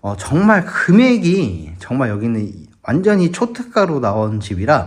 어, 정말 금액이 정말 여기는 완전히 초특가로 나온 집이라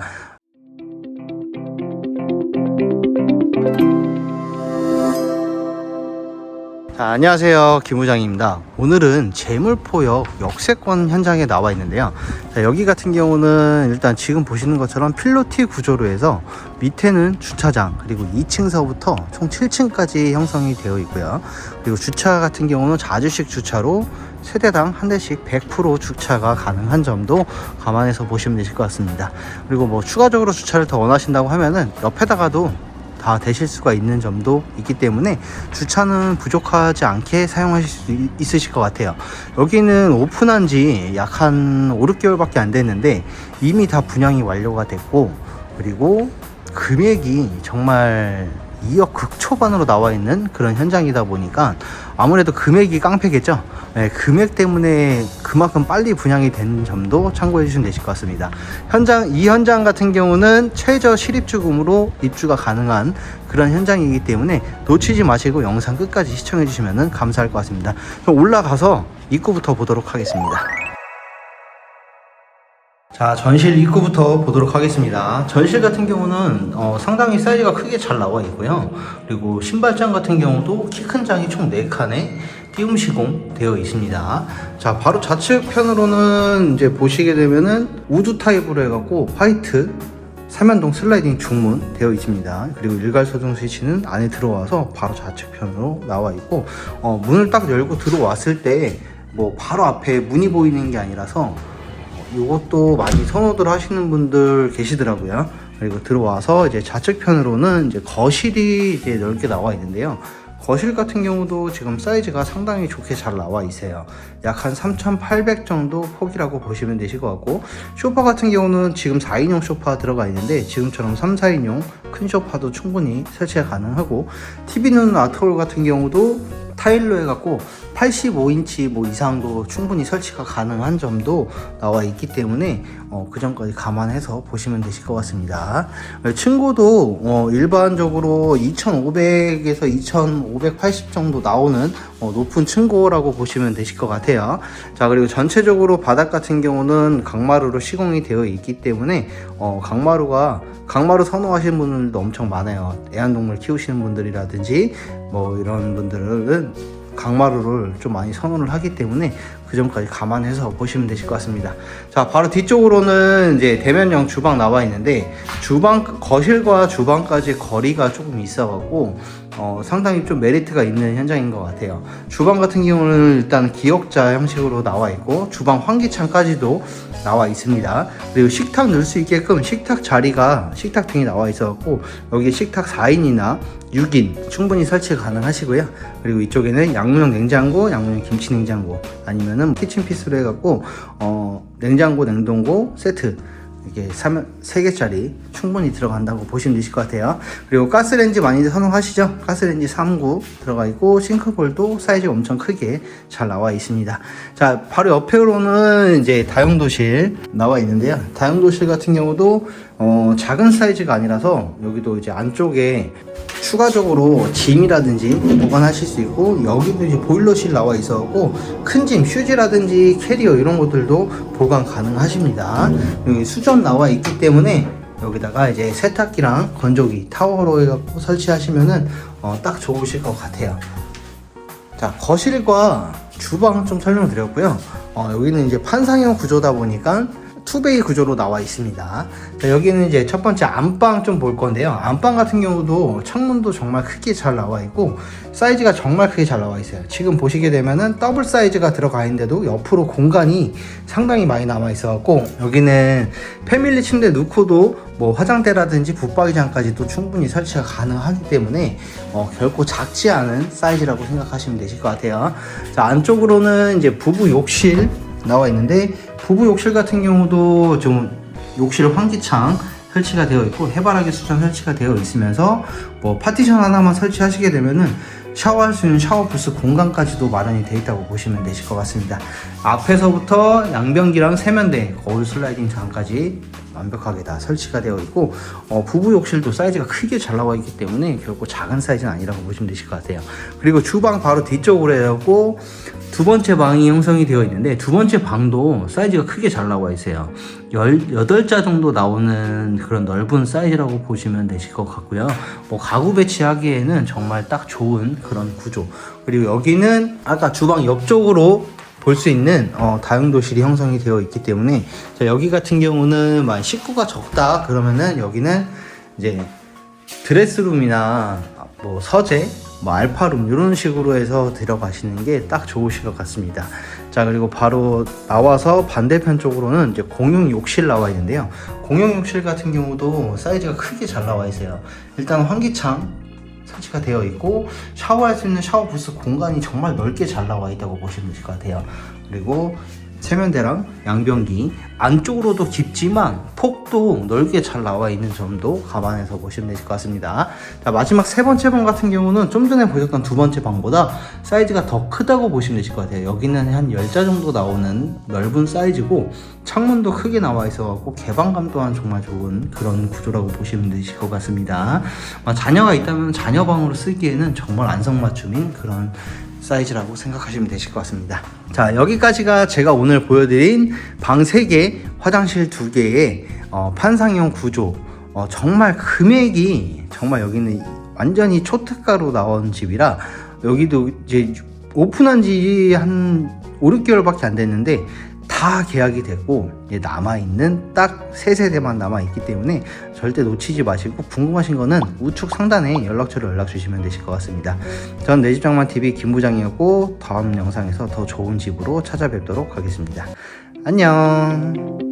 자, 안녕하세요. 김우장입니다. 오늘은 재물포역 역세권 현장에 나와 있는데요. 자, 여기 같은 경우는 일단 지금 보시는 것처럼 필로티 구조로 해서 밑에는 주차장, 그리고 2층서부터 총 7층까지 형성이 되어 있고요. 그리고 주차 같은 경우는 자주식 주차로 세대당 한 대씩 100% 주차가 가능한 점도 감안해서 보시면 되실 것 같습니다. 그리고 뭐 추가적으로 주차를 더 원하신다고 하면은 옆에다가도 다 되실 수가 있는 점도 있기 때문에 주차는 부족하지 않게 사용하실 수 있- 있으실 것 같아요. 여기는 오픈한 지 약 한 5, 6개월 밖에 안 됐는데 이미 다 분양이 완료가 됐고 그리고 금액이 정말 2억 극초반으로 나와 있는 그런 현장이다 보니까 아무래도 금액이 깡패겠죠. 네, 금액 때문에 그만큼 빨리 분양이 된 점도 참고해 주시면 되실 것 같습니다. 현장 이 현장 같은 경우는 최저 실입주금으로 입주가 가능한 그런 현장이기 때문에 놓치지 마시고 영상 끝까지 시청해 주시면 감사할 것 같습니다. 그럼 올라가서 입구부터 보도록 하겠습니다. 자, 전실 입구부터 보도록 하겠습니다. 전실 같은 경우는 어, 상당히 사이즈가 크게 잘 나와 있고요. 그리고 신발장 같은 경우도 키 큰 장이 총 4칸에 띄움 시공 되어 있습니다. 자, 바로 좌측 편으로는 이제 보시게 되면은 우드 타입으로 해갖고 화이트 삼연동 슬라이딩 중문 되어 있습니다. 그리고 일괄 소등 스위치는 안에 들어와서 바로 좌측편으로 나와 있고 어, 문을 딱 열고 들어왔을 때 뭐 바로 앞에 문이 보이는 게 아니라서 이것도 많이 선호들 하시는 분들 계시더라고요. 그리고 들어와서 이제 좌측편으로는 이제 거실이 이제 넓게 나와 있는데요. 거실 같은 경우도 지금 사이즈가 상당히 좋게 잘 나와 있어요. 약 한 3,800 정도 폭이라고 보시면 되실 것 같고, 소파 같은 경우는 지금 4인용 소파 들어가 있는데, 지금처럼 3, 4인용 큰 소파도 충분히 설치가 가능하고, TV는 아트홀 같은 경우도 타일로 해갖고 85인치 뭐 이상도 충분히 설치가 가능한 점도 나와 있기 때문에 어, 그 점까지 감안해서 보시면 되실 것 같습니다. 어, 층고도 어, 일반적으로 2,500에서 2,580 정도 나오는 어, 높은 층고라고 보시면 되실 것 같아요. 자 그리고 전체적으로 바닥 같은 경우는 강마루로 시공이 되어 있기 때문에 어, 강마루가 강마루 선호하시는 분들도 엄청 많아요. 애완동물 키우시는 분들이라든지 뭐 이런 분들은 강마루를 좀 많이 선호를 하기 때문에 그 점까지 감안해서 보시면 되실 것 같습니다. 자, 바로 뒤쪽으로는 이제 대면형 주방 나와 있는데 주방 거실과 주방까지 거리가 조금 있어 갖고 어, 상당히 좀 메리트가 있는 현장인 것 같아요. 주방 같은 경우는 일단 기역자 형식으로 나와 있고 주방 환기창까지도 나와 있습니다. 그리고 식탁 넣을 수 있게끔 식탁 자리가 식탁 등이 나와 있어갖고 여기 식탁 4인이나 6인 충분히 설치가 가능하시고요. 그리고 이쪽에는 양문형 냉장고, 양문형 김치 냉장고 아니면은 키친 피스로 해갖고 어, 냉장고, 냉동고 세트 이게 3, 3개짜리 충분히 들어간다고 보시면 되실 것 같아요. 그리고 가스레인지 많이들 선호하시죠? 가스레인지 3구 들어가 있고 싱크볼도 사이즈 엄청 크게 잘 나와 있습니다. 자, 바로 옆에로는 이제 다용도실 나와 있는데요. 다용도실 같은 경우도 어, 작은 사이즈가 아니라서 여기도 이제 안쪽에 추가적으로 짐이라든지 보관하실 수 있고 여기도 이제 보일러실 나와 있어갖고 큰 짐 휴지라든지 캐리어 이런 것들도 보관 가능하십니다. 여기 수전 나와 있기 때문에 여기다가 이제 세탁기랑 건조기 타워로 해갖고 설치하시면은 어, 딱 좋으실 것 같아요. 자 거실과 주방 좀 설명드렸고요. 어, 여기는 이제 판상형 구조다 보니까 투베이 구조로 나와 있습니다. 자, 여기는 이제 첫 번째 안방 좀 볼 건데요. 안방 같은 경우도 창문도 정말 크게 잘 나와 있고 사이즈가 정말 크게 잘 나와 있어요. 지금 보시게 되면은 더블 사이즈가 들어가 있는데도 옆으로 공간이 상당히 많이 남아 있어갖고 여기는 패밀리 침대 넣고도 뭐 화장대라든지 붙박이장까지도 충분히 설치가 가능하기 때문에 어, 결코 작지 않은 사이즈라고 생각하시면 되실 것 같아요. 자 안쪽으로는 이제 부부 욕실 나와 있는데 부부 욕실 같은 경우도 좀 욕실 환기창 설치가 되어 있고 해바라기 수전 설치가 되어 있으면서 뭐 파티션 하나만 설치하시게 되면은 샤워할 수 있는 샤워 부스 공간까지도 마련이 되어 있다고 보시면 되실 것 같습니다. 앞에서부터 양변기랑 세면대, 거울 슬라이딩 장까지 완벽하게 다 설치가 되어 있고 어, 부부 욕실도 사이즈가 크게 잘 나와 있기 때문에 결코 작은 사이즈는 아니라고 보시면 되실 것 같아요. 그리고 주방 바로 뒤쪽으로 해갖고 두 번째 방이 형성이 되어 있는데 두 번째 방도 사이즈가 크게 잘 나와 있어요. 18자 정도 나오는 그런 넓은 사이즈라고 보시면 되실 것 같고요. 뭐 가구 배치하기에는 정말 딱 좋은 그런 구조. 그리고 여기는 아까 주방 옆쪽으로 볼 수 있는 어, 다용도실이 형성이 되어 있기 때문에 자, 여기 같은 경우는 만 식구가 적다 그러면은 여기는 이제 드레스룸이나 뭐 서재, 뭐 알파룸 이런 식으로 해서 들어가시는 게 딱 좋으실 것 같습니다. 자 그리고 바로 나와서 반대편 쪽으로는 이제 공용 욕실 나와 있는데요. 공용 욕실 같은 경우도 사이즈가 크게 잘 나와 있어요. 일단 환기창 설치가 되어 있고 샤워할 수 있는 샤워 부스 공간이 정말 넓게 잘 나와 있다고 보시면 되실 것 같아요. 그리고 세면대랑 양변기 안쪽으로도 깊지만 폭 도 넓게 잘 나와 있는 점도 감안해서 보시면 되실 것 같습니다. 자, 마지막 세 번째 방 같은 경우는 좀 전에 보셨던 두 번째 방보다 사이즈가 더 크다고 보시면 되실 것 같아요. 여기는 한 10자 정도 나오는 넓은 사이즈고 창문도 크게 나와 있어갖고 개방감 또한 정말 좋은 그런 구조라고 보시면 되실 것 같습니다. 아, 자녀가 있다면 자녀 방으로 쓰기에는 정말 안성맞춤인 그런 사이즈라고 생각하시면 되실 것 같습니다. 자, 여기까지가 제가 오늘 보여드린 방 3개, 화장실 2개의 어, 판상형 구조. 어, 정말 금액이 정말 여기는 완전히 초특가로 나온 집이라 여기도 이제 오픈한 지 한 5, 6개월밖에 안 됐는데 다 계약이 됐고 남아있는 딱 세 세대만 남아있기 때문에 절대 놓치지 마시고 궁금하신 거는 우측 상단에 연락처로 연락 주시면 되실 것 같습니다. 전 내집장만TV 김부장이었고 다음 영상에서 더 좋은 집으로 찾아뵙도록 하겠습니다. 안녕